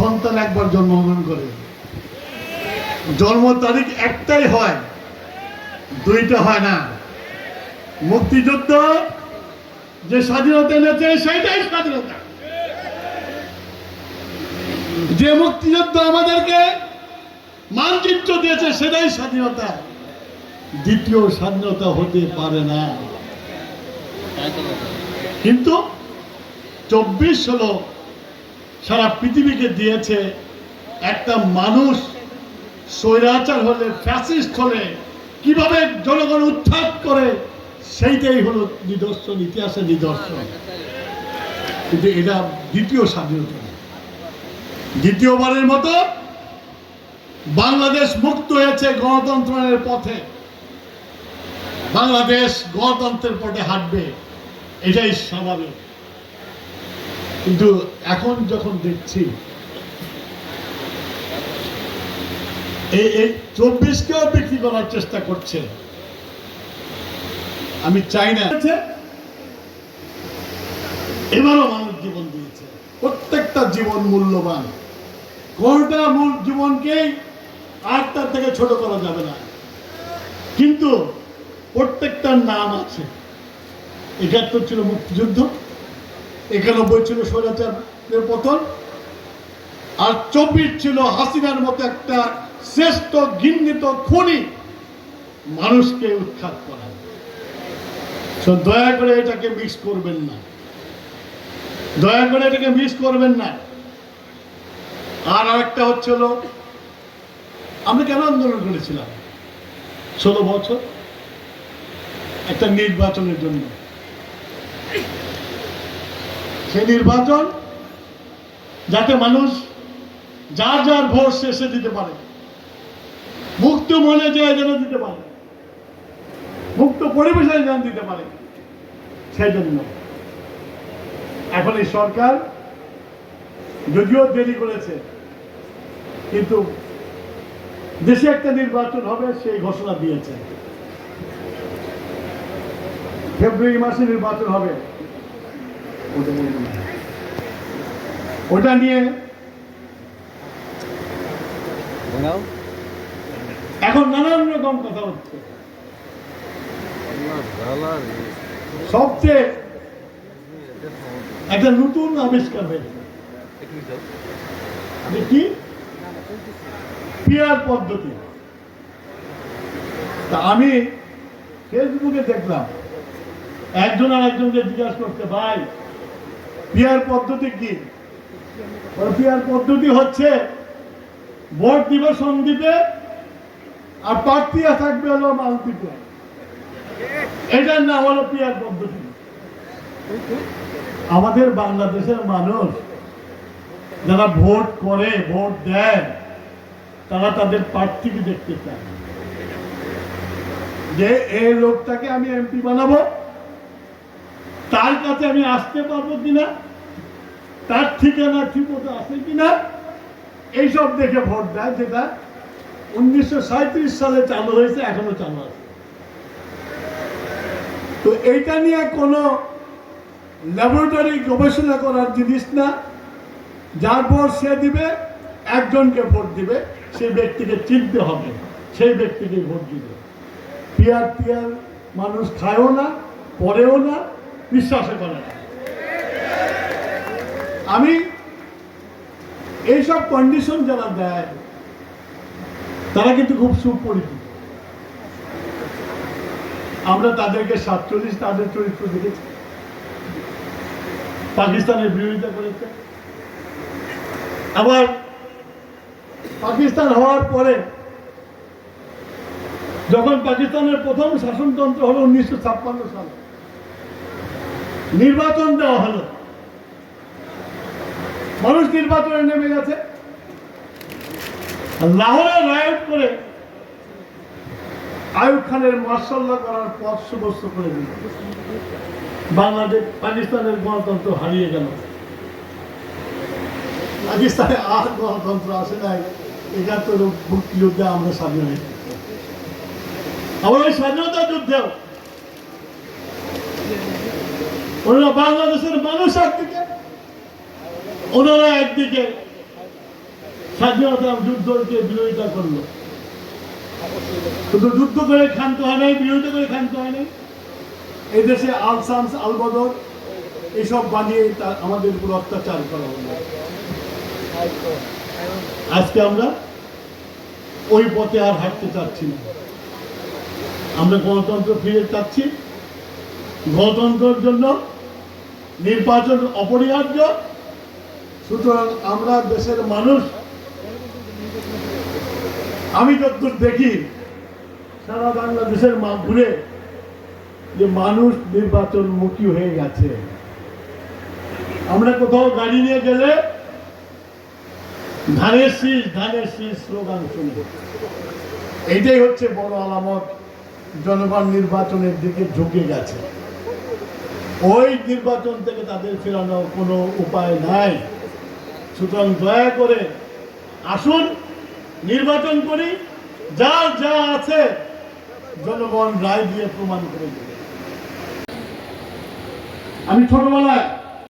সন্তান একবার জন্মগ্রহণ করে। জন্ম তারিখ একটাই হয়, দুইটা হয় না। মুক্তিযুদ্ধ যে স্বাধীনতা এনেছে, সেইটাই স্বাধীনতা। যে মুক্তিযুদ্ধ আমাদেরকে মানচিত্র দিয়েছে, সেটাই স্বাধীনতা। দ্বিতীয় স্বাধীনতা হতে পারে না। কিন্তু চব্বিশ হলো সারা পৃথিবীকে দিয়েছে একটা মানুষ স্বৈরাচার হলে ফ্যাসিস্ট হলে, কীভাবে জনগণ উৎখাত করে, সেইটাই হলো নিদর্শন, ইতিহাসের নিদর্শন। কিন্তু এটা দ্বিতীয় স্বাধীনতা। দ্বিতীয়বারের মতো বাংলাদেশ মুক্ত হয়েছে গণতন্ত্রের পথে। বাংলাদেশ গণতন্ত্রের পথে হাঁটবে, এটাই স্বাভাবিক। কিন্তু এখন যখন দেখছি, এই এই চব্বিশকেও বিক্রি করার চেষ্টা করছে। আমি চাই না। এবারও মানুষ জীবন দিয়েছে। প্রত্যেকটা জীবন মূল্যবান। কোনটা মূল জীবনকেই আটটার থেকে ছোট করা যাবে না। কিন্তু প্রত্যেকটার নাম আছে। একাত্তর ছিল মুক্তিযুদ্ধ। একানব্বই ছিল স্বৈরাচারের পতন আর চব্বিশ ছিল হাসিনার মতো একটা শ্রেষ্ঠ ঘৃণিত খুনি মানুষকে উৎখাত করা। So, দয়া করে এটাকে মিক্স করবেন না। দয়া করে এটাকে মিস করবেন না। আর আরেকটা হচ্ছিল আমি কেন আন্দোলন করেছিলাম? ষোলো বছর একটা নির্বাচনের জন্য। সেই নির্বাচন যাতে মানুষ যার যার ভোট শেষে দিতে পারে। মুক্ত মনে যায় যেন দিতে পারে। মুক্ত পরিবেশে যেন দিতে পারে। সেই জন্য এখন এই সরকার যদিও দেরি করেছে, কিন্তু দেশে একটা নির্বাচন হবে সেই ঘোষণা দিয়েছে। ফেব্রুয়ারি মাসে নির্বাচন হবে। ওটা নিয়ে এখন নানান রকম কথা হচ্ছে। সবচেয়ে একটা নতুন আবিষ্কার হয়েছে। কি? পিয়ার পদ্ধতি। তা আমি ফেসবুকে দেখলাম একজন আর একজনকে জিজ্ঞাসা করতে ভাই পিয়ার পদ্ধতি কি? পিয়ার পদ্ধতি হচ্ছে ভোট দিবে সন্দীপে আর প্রার্থী থাকবে হলো মালদ্বীপে। এটার নাম হলো পিয়ার পদ্ধতি। আমাদের বাংলাদেশের মানুষ যারা ভোট করে, ভোট দেয়, তারা তাদের প্রার্থীকে দেখতে চায়। যে এই লোকটাকে আমি এমপি বানাবো তার কাছে আমি আসতে পারব কিনা? তার ঠিকানা ঠিক মতো আছে কিনা? এইসব দেখে ভোট দেয় যেটা উনিশশো সালে চালু হয়েছে, এখনও চালু আছে। তো এইটা নিয়ে কোনো ল্যাবরেটরি গবেষণা করার জিনিস না। যার ভোট সে দিবে, একজনকে ভোট দিবে, সেই ব্যক্তিকে চিনতে হবে, সেই ব্যক্তিকে ভোট দিবে। পিয়ার পিয়ার মানুষ খায়ও না পরেও না বিশ্বাসও করে আমি এইসব কন্ডিশন যারা দেয়, তারা কিন্তু খুব সুপরিচিত। আমরা তাদেরকে সাতচল্লিশ, তাদের চরিত্র দেখেছি। পাকিস্তানের বিরোধিতা করেছে। আবার পাকিস্তান হওয়ার পরে, যখন পাকিস্তানের প্রথম শাসনতন্ত্র হলো উনিশশো ছাপ্পান্ন সালে নির্বাচন দেওয়া হলো। মানুষ নির্বাচনে নেমে গেছে। লাহোরে রায়ত করে আয়ুব খানের মার্শাল্লাহ করার পথ সুবস্ত করে দিল। বাংলাদেশ পাকিস্তানের গণতন্ত্র হারিয়ে গেল। পাকিস্তানে আর গণতন্ত্র আসে নাই, একাত্তর মুক্তিযুদ্ধে আমরা স্বাধীন হয়েছি। আবার ওই স্বাধীনতা যুদ্ধেও ওনারা বাংলাদেশের মানুষ একদিকে ওনারা একদিকে স্বাধীনতা যুদ্ধকে বিরোধিতা করল। শুধু যুদ্ধ করে ক্ষান্ত হয় নাই, বিরোধিতা করে ক্ষান্ত হয় নাই। এই দেশে আল শামস আল এসব বানিয়ে আমাদের উপর অত্যাচার করা হলো। আজকে আমরা ওই পথে আর হাঁটতে চাচ্ছি না। আমরা গণতন্ত্র ফিরে চাচ্ছি। গণতন্ত্রের জন্য নির্বাচন অপরিহার্য। সুতরাং আমরা দেশের মানুষ, আমি যতদূর দেখি, সারা বাংলাদেশের মা ঘুরে যে মানুষ নির্বাচন মুখী হয়ে গেছে। আমরা কোথাও গাড়ি নিয়ে গেলে ধানের শীষ ধানের শীষ স্লোগান শুনি। এইটাই হচ্ছে বড় আলামত। জনগণ নির্বাচনের দিকে ঝুঁকে গেছে। ওই নির্বাচন থেকে তাদের ফেরানোর কোনো উপায় নাই। সুতরাং দয়া করে আসুন, নির্বাচন করি, যা যা আছে জনগণ রায় দিয়ে প্রমাণ করে দেবে। আমি ছোটবেলায়